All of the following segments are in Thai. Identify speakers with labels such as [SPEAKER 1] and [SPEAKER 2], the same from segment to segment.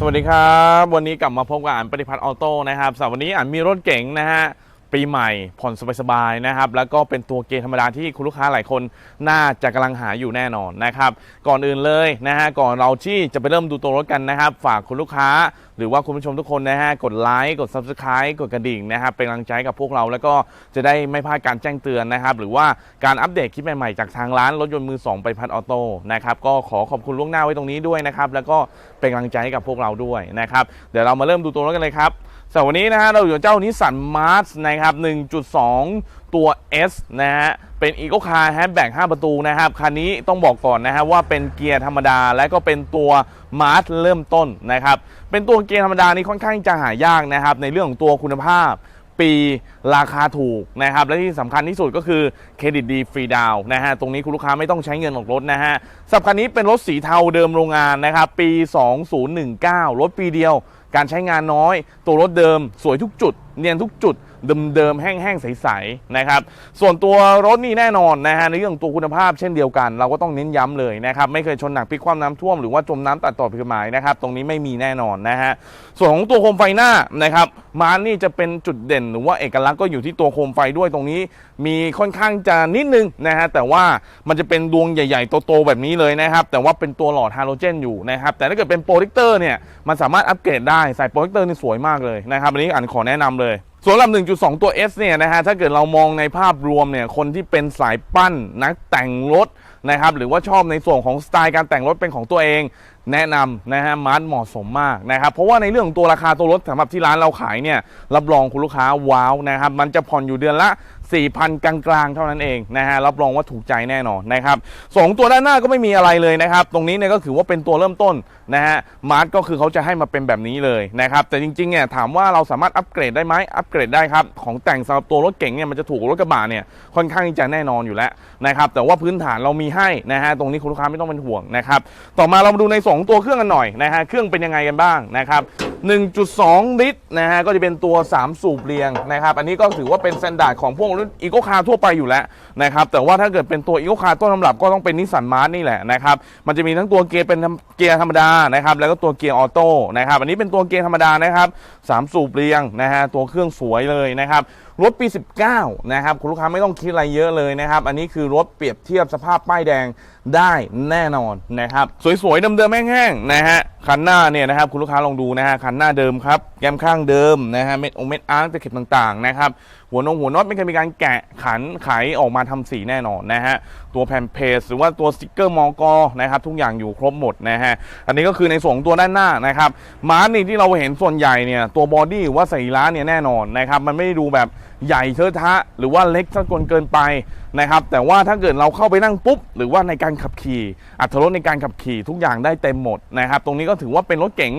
[SPEAKER 1] สวัสดีครับ วันนี้กลับมาพบกับอ่านปฏิพัฒน์ออโต้นะครับสำหรับวันนี้อ่านมีรถเก๋งนะฮะ ปีใหม่ผ่อนสบายๆนะครับ แล้วก็เป็นตัวเกียร์ธรรมดาที่คุณลูกค้าหลายคนน่าจะกำลังหาอยู่แน่นอนนะครับ ก่อนอื่นเลยนะฮะก่อนเราที่จะไปเริ่มดูตัวรถกันนะครับ ฝากคุณลูกค้า หรือว่าคุณผู้ชมทุกคนนะฮะกดไลค์กด Subscribe กดกระดิ่งนะครับเป็นกำลังใจกับพวกเราแล้วก็จะได้ไม่พลาดการแจ้งเตือนนะครับ หรือว่าการอัปเดตคลิปใหม่ๆจากทางร้านรถยนต์มือ2ไปพัดออโต้นะครับก็ขอขอบคุณล่วงหน้าไว้ตรงนี้ด้วยนะครับแล้วก็เป็นกำลังใจให้กับพวกเราด้วยนะครับเดี๋ยวเรามาเริ่มดูตัวรถกันเลยครับ สำหรับวันนี้นะฮะเราอยู่กับเจ้านิสสันมาร์สนะครับ 1.2 ตัว S นะฮะ เป็นอีโ c คาร์แฮชแบ็ก5ประตูนะครับ คันนี้ต้องบอกก่อนนะฮะว่าเป็นเกียร์ธรรมดาและก็เป็นตัวมาร์สเริ่มต้นนะครับ เป็นตัวเกียร์ธรรมดานี่ค่อนข้างจะหายากนะครับ ในเรื่องของตัวคุณภาพปีราคาถูกนะครับ และที่สำคัญที่สุดก็คือเครดิตดีฟรีดาวน์นะฮะ ตรงนี้คุณลูกค้าไม่ต้องใช้เงินออกรถนะฮะสำหรับคันนี้เป็นรถสีเทาเดิมโรงงานนะครับ ปี 2019 รถปีเดียว การใช้งานน้อย ตัวรถเดิม สวยทุกจุด เนียนทุกจุด เดิมๆแห้งๆใสๆนะครับส่วนตัวรถนี่แน่นอนนะฮะในเรื่องตัวคุณภาพเช่นเดียวกัน เราก็ต้องเน้นย้ำเลยนะครับไม่เคยชนหนักพลิกคว่ำน้ำท่วมหรือว่าจมน้ำตัดต่อผิดกฎหมายนะครับตรงนี้ไม่มีแน่นอนนะฮะส่วนของตัวโคมไฟหน้านะครับมานี่จะเป็นจุดเด่นหรือว่าเอกลักษณ์ก็อยู่ที่ตัวโคมไฟด้วยตรงนี้ มีค่อนข้างจะนิดนึงนะฮะแต่ว่ามันจะเป็นดวงใหญ่ๆโตๆแบบนี้เลยนะครับแต่ว่าเป็นตัวหลอดฮาโลเจนอยู่นะครับแต่ถ้าเกิดเป็นโปรเจคเตอร์เนี่ยมันสามารถอัปเกรดได้ใส่โปรเจคเตอร์นี่สวยมากเลยนะครับอันนี้อ่านขอแนะนำเลย ส่วนลำ1.2 ตัว S เนี่ยนะฮะถ้าเกิดเรามองในภาพรวมเนี่ยคนที่เป็นสายปั้นนักแต่งรถนะครับหรือว่าชอบในส่วนของสไตล์การแต่งรถเป็นของตัวเอง แนะนำนะฮะมาร์ทเหมาะสมมากนะครับเพราะว่าในเรื่องของตัวราคาตัวรถสำหรับที่ร้านเราขายเนี่ยรับรองคุณลูกค้าว้าวนะครับมันจะผ่อนอยู่เดือนละ 4,000 กลางๆ เท่านั้นเองนะฮะรับรองว่าถูกใจแน่นอนนะครับสองตัวด้านหน้าก็ไม่มีอะไรเลยนะครับตรงนี้เนี่ยก็ถือว่าเป็นตัวเริ่มต้นนะฮะมาร์ทก็คือเขาจะให้มาเป็นแบบนี้เลยนะครับแต่จริงๆเนี่ยถามว่าเราสามารถอัปเกรดได้ไหมอัปเกรดได้ครับของแต่งสำหรับตัวรถเก๋งเนี่ยมันจะถูกรถกระบะเนี่ยค่อนข้างจะแน่นอนอยู่แล้วนะครับแต่ว่าพื้นฐานเรามีให้นะฮะตรงนี้คุณลูกค้าไม่ต้องเป็นห่วงนะครับต่อมาเรามาดูใน2ตัวเครื่องกันหน่อยนะฮะเครื่องเป็นยังไงกันบ้างนะครับ 1.2 ลิตรนะฮะก็จะเป็นตัว 3 สูบเรียงนะครับ อันนี้ก็ถือว่าเป็นสแตนดาร์ดของพวกรุ่นอีโ c คาร์ทั่วไปอยู่แล้วนะครับแต่ว่าถ้าเกิดเป็นตัวอีโ c คาร์ต้นตำรับก็ต้องเป็นนิสสันมาร์ทนี่แหละนะครับมันจะมีทั้งตัวเกียร์เป็นเกียร์ธรรมดานะครับแล้วก็ตัวเกียร์ออโต้นะครับอันนี้เป็นตัวเกียร์ธรรมดานะครับ3สูบเรียงนะฮะตัวเครื่องสวยเลยนะครับ รถปี 19 นะครับ คุณลูกค้าไม่ต้องคิดอะไรเยอะเลยนะครับ อันนี้คือรถเปรียบเทียบสภาพป้ายแดงได้แน่นอนนะครับ สวยๆเดิมๆแห้งๆนะฮะคันหน้าเนี่ยนะครับ คุณลูกค้าลองดูนะฮะคันหน้าเดิมครับแก้มข้างเดิมนะฮะเม็ดองเม็ดอาร์ตตะเข็บต่างๆนะครับหัวนงหัวน็อตไม่เคยมีการแกะขันไขออกมาทำสีแน่นอนนะฮะตัวแผ่นเพจหรือว่าตัวสติกเกอร์มอกอนะครับทุกอย่างอยู่ครบหมดนะฮะอันนี้ก็คือในส่วนของตัวด้านหน้านะครับมาร์นี่ที่เราเห็นส่วนใหญ่เนี่ยตัวบอดี้ว่าสรีระเนี่ยแน่นอนนะครับมันไม่ได้ดูแบบ ใหญ่เทอะทะ หรือว่าเล็กซะจนเกินไปนะครับ แต่ว่าถ้าเกิดเราเข้าไปนั่งปุ๊บ หรือว่าในการขับขี่ อัตรถรสในการขับขี่ทุกอย่างได้เต็มหมดนะครับ ตรงนี้ก็ถือว่าเป็นรถเก๋ง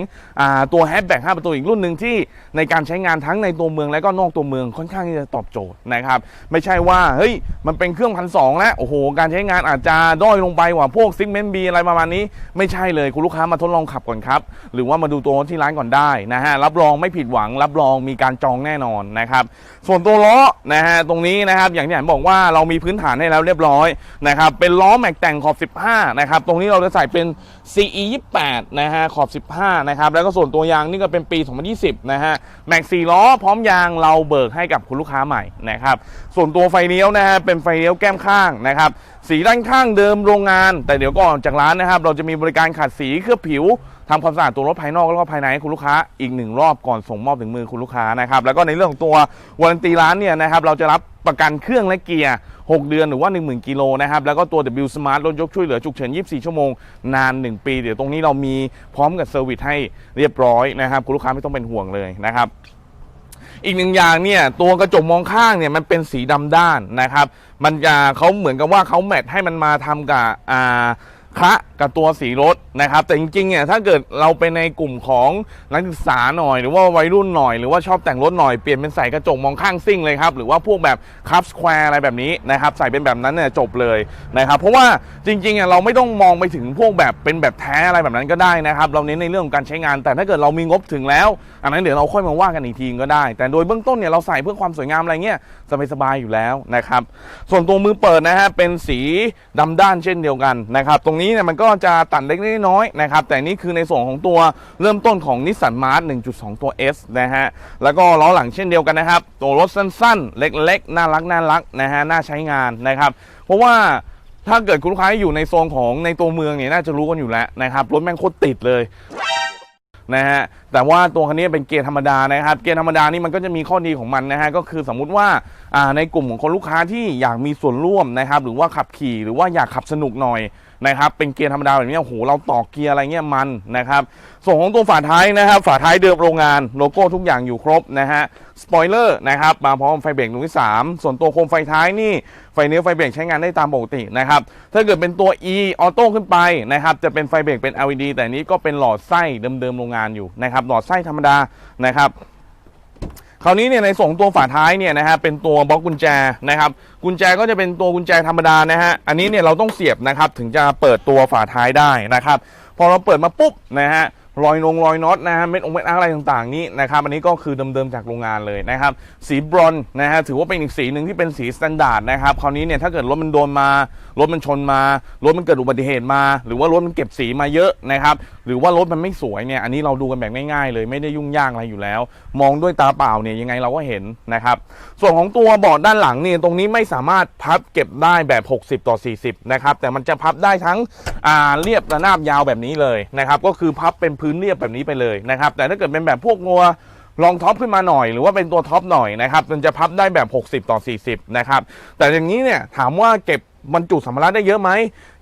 [SPEAKER 1] ตัวแฮชแบ็ก5ประตูอีกรุ่นหนึ่งที่ในการใช้งานทั้งในตัวเมืองและก็นอกตัวเมืองค่อนข้างที่จะตอบโจทย์นะครับ ไม่ใช่ว่าเฮ้ยมันเป็นเครื่องพันสองแล้วโอ้โหการใช้งานอาจจะด้อยลงไปกว่าพวกซิกเมนต์บีอะไรประมาณนี้ ไม่ใช่เลยคุณลูกค้ามาทดลองขับก่อนครับ หรือว่ามาดูตัวรถที่ร้านก่อนได้นะฮะรับรองไม่ผิดหวัง รับรองมีการจองแน่นอนนะครับส่วนตัวล้อนะฮะตรงนี้นะครับอย่างที่ผมบอกว่าเรามีพื้นฐานให้แล้วเรียบร้อยนะครับเป็นล้อแม็กแต่งขอบ 15นะครับตรงนี้เราจะใส่เป็น CE 28นะฮะขอบ 15นะครับแล้วก็ส่วนตัวยางนี่ก็เป็นปี 2020นะฮะแม็ก4ล้อพร้อมยางเราเบิกให้กับคุณลูกค้าใหม่นะครับส่วนตัวไฟเลี้ยวนะฮะเป็นไฟเลี้ยวแก้มข้างนะครับสีด้านข้างเดิมโรงงาน แต่เดี๋ยวก่อนจากร้านนะครับเราจะมีบริการขัดสีเคลือบผิว ทำความสะอาดตัวรถภายนอกแล้วก็ภายในให้คุณลูกค้าอีกหนึ่งรอบก่อนส่งมอบถึงมือคุณลูกค้านะครับแล้วก็ในเรื่องของตัววารันตีร้านเนี่ยนะครับเราจะรับประกันเครื่องและเกียร์ 6 เดือนหรือว่า 10,000 กิโลนะครับแล้วก็ตัว W Smart รถยกช่วยเหลือฉุกเฉิน 24 ชั่วโมง นาน 1 ปี เดี๋ยวตรงนี้เรามีพร้อมกับเซอร์วิสให้เรียบร้อยนะครับคุณลูกค้าไม่ต้องเป็นห่วงเลยนะครับอีกหนึ่งอย่างเนี่ยตัวกระจกมองข้างเนี่ยมันเป็นสีดำด้านนะครับ มันจะเขาเหมือนกับว่าเขาแมทให้มันมาทำกับอ่า คะกับตัวสีรถนะครับ แต่จริงๆเนี่ยถ้าเกิดเราไปในกลุ่มของนักศึกษาหน่อย หรือว่าวัยรุ่นหน่อยหรือว่าชอบแต่งรถหน่อยเปลี่ยนเป็นใส่กระจกมองข้างซิ่งเลยครับหรือว่าพวกแบบคับสแควร์อะไรแบบนี้นะครับใส่เป็นแบบนั้นเนี่ยจบเลยนะครับเพราะว่าจริงๆอะเราไม่ต้องมองไปถึงพวกแบบเป็นแบบแท้อะไรแบบนั้นก็ได้นะครับ เราเน้นในเรื่องของการใช้งาน แต่ถ้าเกิดเรามีงบถึงแล้ว อันนั้นเดี๋ยวเราค่อยมาว่ากันอีกทีก็ได้ แต่โดยเบื้องต้นเนี่ยเราใส่เพื่อความสวยงามอะไรเงี้ย สบายๆอยู่แล้วนะครับ ส่วนตัวมือเปิดนะฮะเป็นสีดำด้านเช่นเดียวกันนะครับ ตรงนี้เนี่ยมันก็จะตัดเล็กน้อยนะครับ แต่นี่คือในส่วนของตัวเริ่มต้นของนิสสันมาร์1.2 ตัว S นะฮะแล้วก็ล้อหลังเช่นเดียวกันนะครับ ตัวรถสั้นๆ เล็กๆ น่ารักน่ารักนะฮะน่าใช้งานนะครับ เพราะว่าถ้าเกิดคุณลูกค้าอยู่ในโซนของในตัวเมืองเนี่ยน่าจะรู้กันอยู่แล้วนะครับรถแม่งโคตรติดเลยนะฮะ แต่ว่าตัวคันนี้เป็นเกียร์ธรรมดานะครับ เกียร์ธรรมดานี่มันก็จะมีข้อดีของมันนะฮะก็คือสมมุติว่าในกลุ่มของคนลูกค้าที่อยากมีส่วนร่วมนะครับหรือว่าขับขี่หรือว่าอยากขับสนุกหน่อยนะครับเป็นเกียร์ธรรมดาแบบนี้โอ้โหเราต่อเกียร์อะไรเงี้ยมันนะครับส่วนของตัวฝาท้ายนะครับฝาท้ายเดิมโรงงานโลโก้ทุกอย่างอยู่ครบนะฮะสปอยเลอร์นะครับมาพร้อมไฟเบรกดวงที่สามส่วนตัวโคมไฟท้ายนี่ไฟเลี้ยวไฟเบรกใช้งานได้ตามปกตินะครับถ้าเกิดเป็นตัว e ออโต้ขึ้นไปนะครับจะเป็นไฟเบรกเป็น LED แต่อันนี้ก็เป็นหลอดไส้เดิมๆโรงงานอยู่นะครับหลอดไส้ธรรมดานะครับคราวนี้เนี่ยในส่วนของตัวฝาท้ายเนี่ยนะฮะเป็นตัวบล็อกกุญแจนะครับกุญแจก็จะเป็นตัวกุญแจธรรมดานะฮะอันนี้เนี่ยเราต้องเสียบนะครับถึงจะเปิดตัวฝาท้ายได้นะครับ พอเราเปิดมาปุ๊บนะฮะ รอยนงรอยน็อตนะฮะเม็ดองเม็ดอะไรต่างๆนี้นะครับอันนี้ก็คือเดิมๆจากโรงงานเลยนะครับสีบรอนนะฮะถือว่าเป็นอีกสีหนึ่งที่เป็นสีสแตนดาร์ดนะครับคราวนี้เนี่ยถ้าเกิดรถมันโดนมารถมันชนมารถมันเกิดอุบัติเหตุมา หรือว่ารถมันเก็บสีมาเยอะนะครับหรือว่ารถมันไม่สวยเนี่ยอันนี้เราดูกันแบบง่ายๆเลยไม่ได้ยุ่งยากอะไรอยู่แล้ว มองด้วยตาเปล่าเนี่ยยังไงเราก็เห็นนะครับส่วนของตัวเบาะด้านหลังเนี่ยตรงนี้ไม่สามารถพับเก็บได้แบบ 60 ต่อ 40นะครับแต่มันจะพับได้ทั้งเรียบระนาบยาวแบบนี้เลยนะครับก็คือพับเป็นพื้นเรียบแบบนี้ไปเลยนะครับแต่ถ้าเกิดเป็นแบบพวกงัวลองท็อปขึ้นมาหน่อยหรือว่าเป็นตัวท็อปหน่อยนะครับมันจะพับได้แบบ 60 ต่อ 40 นะครับ แต่อย่างนี้เนี่ยถามว่าเก็บบรรจุสัมภาระได้เยอะไหม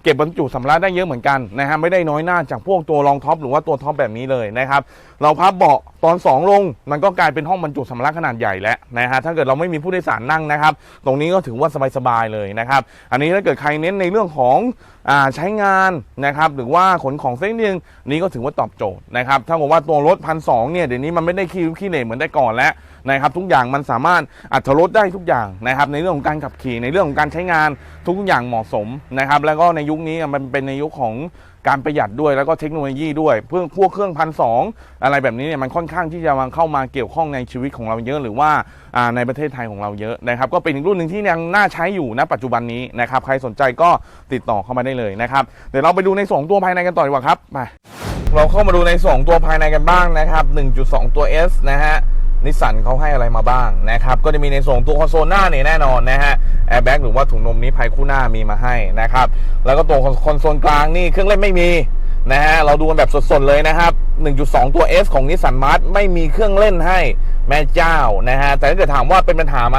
[SPEAKER 1] ก็บบรรจุสัมภาระได้เยอะเหมือนกันนะฮะไม่ได้น้อยหน้าจากพวกตัวรองท็อปหรือว่าตัวท็อปแบบนี้เลยนะครับเราพับเบาะตอน 2 ลง มันก็กลายเป็นห้องบรรจุสัมภาระขนาดใหญ่แล้วนะฮะถ้าเกิดเราไม่มีผู้โดยสารนั่งนะครับ ตรงนี้ก็ถือว่าสบายๆเลยนะครับ อันนี้ถ้าเกิดใครเน้นในเรื่องของอใช้งานนะครับหรือว่าขนของเส้นนึงนี่ก็ถือว่าตอบโจทย์นะครับถ้าบอกว่าตัวรถพันสเนี่ยเดี๋ยวนี้มันไม่ได้ขี้วิขี้เหร่เหมือนแต่ก่อนแล้วนะครับทุกอย่างมันสามารถอัตรถได้ทุกอย่างนะครับในเรื่องของการขับขี่ในเรื่องของการใช้งานทุกอย่างเหมาะสมนะครับแล้วก็ในยุคนี้มันเป็นในยุคของการประหยัดด้วยแล้วก็เทคโนโลยีด้วย เพื่อพวกเครื่องพันสองอะไรแบบนี้เนี่ยมันค่อนข้างที่จะมาเข้ามาเกี่ยวข้องในชีวิตของเราเยอะหรือว่าในประเทศไทยของเราเยอะนะครับก็เป็นอีกรุ่นหนึ่งที่ยังน่าใช้อยู่ณปัจจุบันนี้นะครับใครสนใจก็ติดต่อเข้ามาได้เลยนะครับเดี๋ยวเราไปดูในสองตัวภายในกันต่อดีกว่าครับไปเราเข้ามาดูในสองตัวภายในกันบ้างนะครับ 1.2 ตัว S นะฮะนิสสันเขาให้อะไรมาบ้างนะครับ ก็จะมีในส่วนของตัวคอนโซลหน้าเนี่ยแน่นอนนะฮะ แอร์แบ็กหรือว่าถุงนมนี้ภายคู่หน้ามีมาให้นะครับ แล้วก็ตรงคอนโซลกลางนี่เครื่องเล่นไม่มีนะฮะเราดูกันแบบสดๆเลยนะครับ 1.2 ตัว S ของนิสสันมาร์ไม่มีเครื่องเล่นให้แม่เจ้านะฮะแต่ถ้าเกิดถามว่าเป็นปัญหาไหม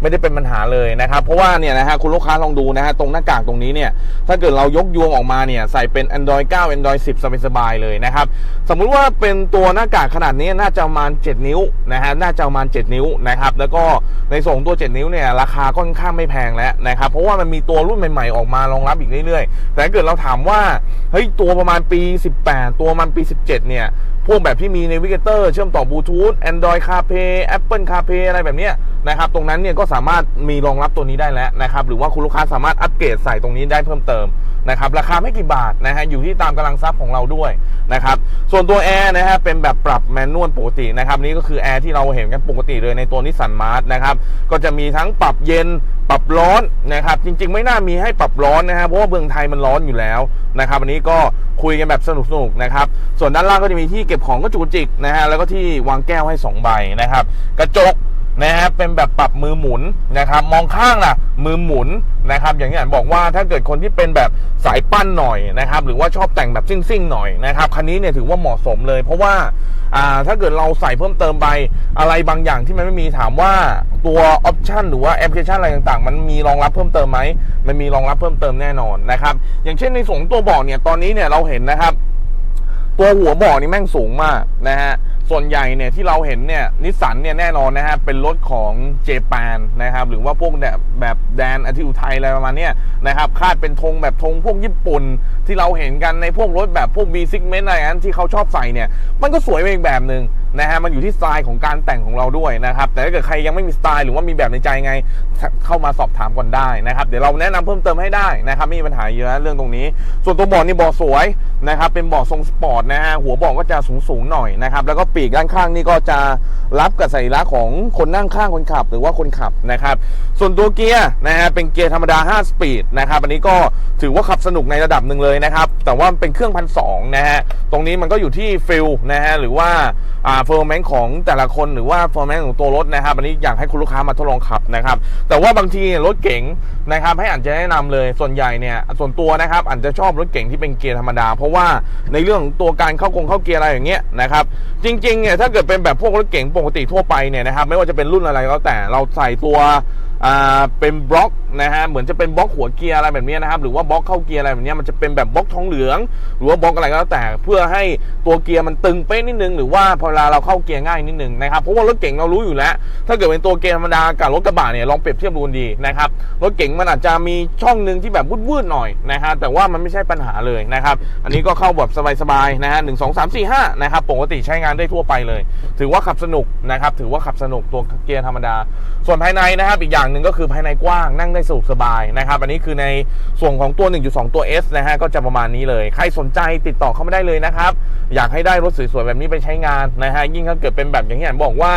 [SPEAKER 1] ไม่ได้เป็นปัญหาเลยนะครับเพราะว่าเนี่ยนะฮะคุณลูกค้าลองดูนะฮะตรงหน้ากากตรงนี้เนี่ยถ้าเกิดเรายกยวงออกมาเนี่ยใส่เป็น Android 9 Android 10 สบายๆเลยนะครับสมมุติว่าเป็นตัวหน้ากากขนาดนี้น่าจะประมาณ 7 นิ้วนะฮะน่าจะประมาณ 7 นิ้วนะครับแล้วก็ในส่วนของตัว 7 นิ้วเนี่ยราคาค่อนข้างไม่แพงแล้วนะครับเพราะว่ามันมีตัวรุ่นใหม่ๆออกมารองรับอีกเรื่อยๆ แต่ถ้าเกิดเราถามว่าเฮ้ยตัวประมาณปี 18 ตัวมันปี 17เนี่ยพวกแบบที่มีในวิกเตอร์เชื่อมต่อบลูทูธ Android CarPlay Apple CarPlay อะไรแบบเนี้ย นะครับ ตรงนั้นเนี่ยก็สามารถมีรองรับตัวนี้ได้แล้วนะครับ หรือว่าคุณลูกค้าสามารถอัปเกรดใส่ตรงนี้ได้เพิ่มเติมนะครับราคาไม่กี่บาทนะฮะอยู่ที่ตามกำลังทรัพย์ของเราด้วยนะครับส่วนตัวแอร์นะฮะเป็นแบบปรับแมนนวลปกตินะครับนี่ก็คือแอร์ที่เราเห็นกันปกติเลยในตัวนิสสันมาร์ทนะครับก็จะมีทั้งปรับเย็นปรับร้อนนะครับจริงๆ ไม่น่ามีให้ปรับร้อนนะครับเพราะว่าเมืองไทยมันร้อนอยู่แล้วนะครับอันนี้ก็คุยกันแบบสนุกๆนะครับส่วนด้านล่างก็จะมีที่เก็บของก็จุกจิกนะฮะแล้วก็ที่วางแก้วให้สองใบนะครับกระจก นะฮะเป็นแบบปรับมือหมุนนะครับมองข้างล่ะมือหมุนนะครับอย่างที่อ่านบอกว่าถ้าเกิดคนที่เป็นแบบสายปั้นหน่อยนะครับหรือว่าชอบแต่งแบบซิ่งๆหน่อยนะครับคันนี้เนี่ยถือว่าเหมาะสมเลย เพราะว่าอ่าถ้าเกิดเราใส่เพิ่มเติมไปอะไรบางอย่างที่มันไม่มีถามว่าตัวออปชันหรือว่าแอปพลิเคชันอะไรต่างๆ มันมีรองรับเพิ่มเติมไหมมันมีรองรับเพิ่มเติมแน่นอนนะครับอย่างเช่นในส่วนของตัวเบอกเนี่ยตอนนี้เนี่ยเราเห็นนะครับ ตัวหัวเบ่อนี่แม่งสูงมากนะฮะ ส่วนใหญ่เนี่ยที่เราเห็นเนี่ยนิสสันเนี่ยแน่นอนนะฮะเป็นรถของเจแปนนะครับหรือว่าพวกแบบแบบแดนอาทิอุทัยอะไรประมาณเนี้ยนะครับคาดเป็นธงแบบธงพวกญี่ปุ่น ที่เราเห็นกันในพวกรถแบบพวก B segment อะไรนั้นที่เขาชอบใส่เนี่ยมันก็สวยไปอีกแบบหนึ่ง นะฮะมันอยู่ที่สไตล์ของการแต่งของเราด้วยนะครับ แต่ถ้าเกิดใครยังไม่มีสไตล์หรือว่ามีแบบในใจไงเข้ามาสอบถามก่อนได้นะครับ เดี๋ยวเราแนะนำเพิ่มเติมให้ได้นะครับไม่มีปัญหาเยอะเรื่องตรงนี้ ส่วนตัวเบาะนี่เบาะสวยนะครับเป็นเบาะทรงสปอร์ตนะฮะหัวเบาะก็จะสูงสูงหน่อยนะครับแล้วก็ปีกด้านข้างนี่ก็จะรับกับสัญลักษณ์ของคนนั่งข้างคนขับ หรือว่าคนขับนะครับ ส่วนตัวเกียร์นะฮะเป็นเกียร์ธรรมดา 5 สปีดนะครับอันนี้ก็ถือว่าขับสนุกในระดับหนึ่งเลยนะครับแต่ว่าเป็นเครื่องพันสองนะฮะตรงนี้มันก็อยู่ที่ฟิลนะฮะหรือว่า เฟอร์แมนของแต่ละคนหรือว่าเฟอร์แมนของตัวรถนะครับอันนี้อยากให้คุณลูกค้ามาทดลองขับนะครับ แต่ว่าบางทีรถเก๋งนะครับให้อ่านจะแนะนำเลยส่วนใหญ่เนี่ยส่วนตัวนะครับอ่านจะชอบรถเก๋งที่เป็นเกียร์ธรรมดา เพราะว่าในเรื่องของตัวการเข้ากงเข้าเกียร์อะไรอย่างเงี้ยนะครับจริงๆเนี่ยถ้าเกิดเป็นแบบพวกรถเก๋งปกติทั่วไปเนี่ยนะครับไม่ว่าจะเป็นรุ่นอะไรก็แต่เราใส่ตัวอ่าเป็นบล็อก นะฮะเหมือนจะเป็นบล็อกหัวเกียร์อะไรแบบนี้นะครับหรือว่าบล็อกเข้าเกียร์อะไรแบบนี้มันจะเป็นแบบบล็อกทองเหลือง หรือว่าบล็อกอะไรก็แล้วแต่ เพื่อให้ตัวเกียร์มันตึงเป๊ะนิดนึง หรือว่าพอเวลาเราเข้าเกียร์ง่ายนิดนึงนะครับเพราะว่ารถเก๋งเรารู้อยู่แล้ว ถ้าเกิดเป็นตัวเกียร์ธรรมดากับรถกระบะเนี่ยลองเปรียบเทียบดูดีนะครับรถเก๋งมันอาจจะมีช่องหนึ่งที่แบบวืดๆหน่อยนะฮะแต่ว่ามันไม่ใช่ปัญหาเลยนะครับอันนี้ก็เข้าแบบสบายๆนะฮะหนึ่งสองสามสี่ห้านะครับปกติใช้งานได้ทั่วไปเลย ถือว่าขับสนุกนะครับถือว่าขับสนุกตัวเกียร์ธรรมดา ส่วนภายในนะครับอีกอย่างหนึ่งก็คือภายในกว้างนั่งได้สะดวกสบายนะครับ อันนี้คือในส่วนของตัว 1.2 ตัว S นะฮะก็จะประมาณนี้เลย ใครสนใจติดต่อเข้ามาได้เลยนะครับ อยากให้ได้รถสวยๆแบบนี้ไปใช้งานนะฮะยิ่งถ้าเกิดเป็นแบบอย่างที่ผมบอกว่า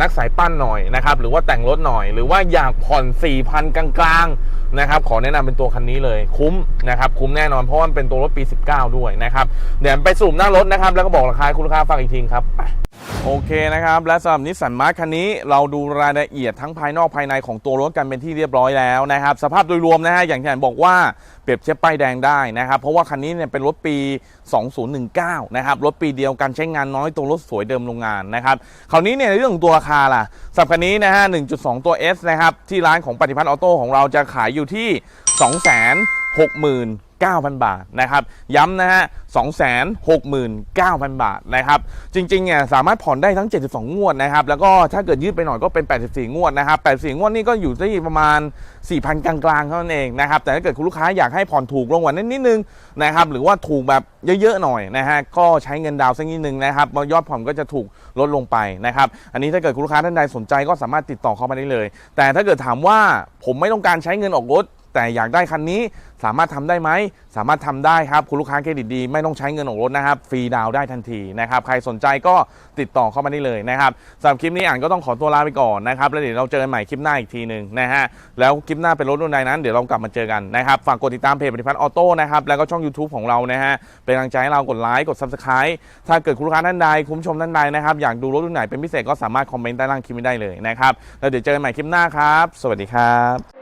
[SPEAKER 1] นักสายปั้นหน่อยนะครับหรือว่าแต่งรถหน่อย หรือว่าอยากผ่อน 4,000 กลางๆนะครับขอแนะนำเป็นตัวคันนี้เลยคุ้มนะครับคุ้มแน่นอนเพราะว่ามันเป็นตัวรถปี 19 ด้วยนะครับเดี๋ยวไปสูบหน้ารถนะครับแล้วก็บอกราคาให้คุณลูกค้าฟังอีกทีครับ โอเคนะครับ และสำหรับนิสสันมาร์คคันนี้เราดูรายละเอียดทั้งภายนอกภายในของตัวรถกันเป็นที่เรียบร้อยแล้วนะครับ สภาพโดยรวมนะฮะอย่างที่ผมบอกว่าเปรียบเทียบป้ายแดงได้นะครับ เพราะว่าคันนี้เนี่ยเป็นรถปี 2019 นะครับ รถปีเดียวกันใช้งานน้อยตัวรถสวยเดิมโรงงานนะครับคราวนี้เนี่ยในเรื่องของตัวราคาล่ะสำหรับคันนี้นะฮะ 1.2 ตัว S นะครับที่ร้านของปฏิพัฒน์ออโต้ของเราจะขายอยู่ที่ 260,000 9,000 บาทนะครับย้ำนะฮะ269,000 บาทนะครับจริงๆเนี่ยสามารถผ่อนได้ทั้ง 72 งวดนะครับแล้วก็ถ้าเกิดยืดไปหน่อยก็เป็น 84 งวดนะครับ84 งวดนี่ก็อยู่ที่ประมาณ 4,000 กลางๆเท่านั้นเองนะครับแต่ถ้าเกิดคุณลูกค้าอยากให้ผ่อนถูกลงกว่านั้นนิดนึงนะครับหรือว่าถูกแบบเยอะๆหน่อยนะฮะก็ใช้เงินดาวน์สักนิดนึงนะครับยอดผ่อนก็จะถูกลดลงไปนะครับอันนี้ถ้าเกิดคุณลูกค้าท่านใดสนใจก็สามารถติดต่อเข้ามาได้เลย แต่ถ้าเกิดถามว่าผมไม่ต้องการใช้เงินออกรถ แต่อยากได้คันนี้สามารถทำได้ไหมสามารถทำได้ครับคุณลูกค้าเครดิตดี ไม่ต้องใช้เงินออกรถนะครับฟรีดาวได้ทันทีนะครับใครสนใจก็ติดต่อเข้ามาได้เลยนะครับสำหรับคลิปนี้อ่านก็ต้องขอตัวลาไปก่อนนะครับแล้วเดี๋ยวเราเจอกันใหม่คลิปหน้าอีกทีหนึ่งนะฮะแล้วคลิปหน้าเป็นรถรุ่นใดนั้นเดี๋ยวเรากลับมาเจอกันนะครับฝากกดติดตามเพจปฏิพัฒน์ออโต้นะครับแล้วก็ช่อง YouTube ของเรานะฮะเป็นกำลังใจให้เรากดไลค์กด Subscribe ถ้าเกิดคุณลูกค้าท่านใดคุณผู้ชมท่านใดนะครับอยากดูรถรุ่นไหนเป็นพิเศษก็สามารถคอมเมนต์ใต้ล่างคลิปนี้ได้เลยนะครับแล้วเดี๋ยวเจอกันใหม่คลิปหน้าครับ สวัสดีครับ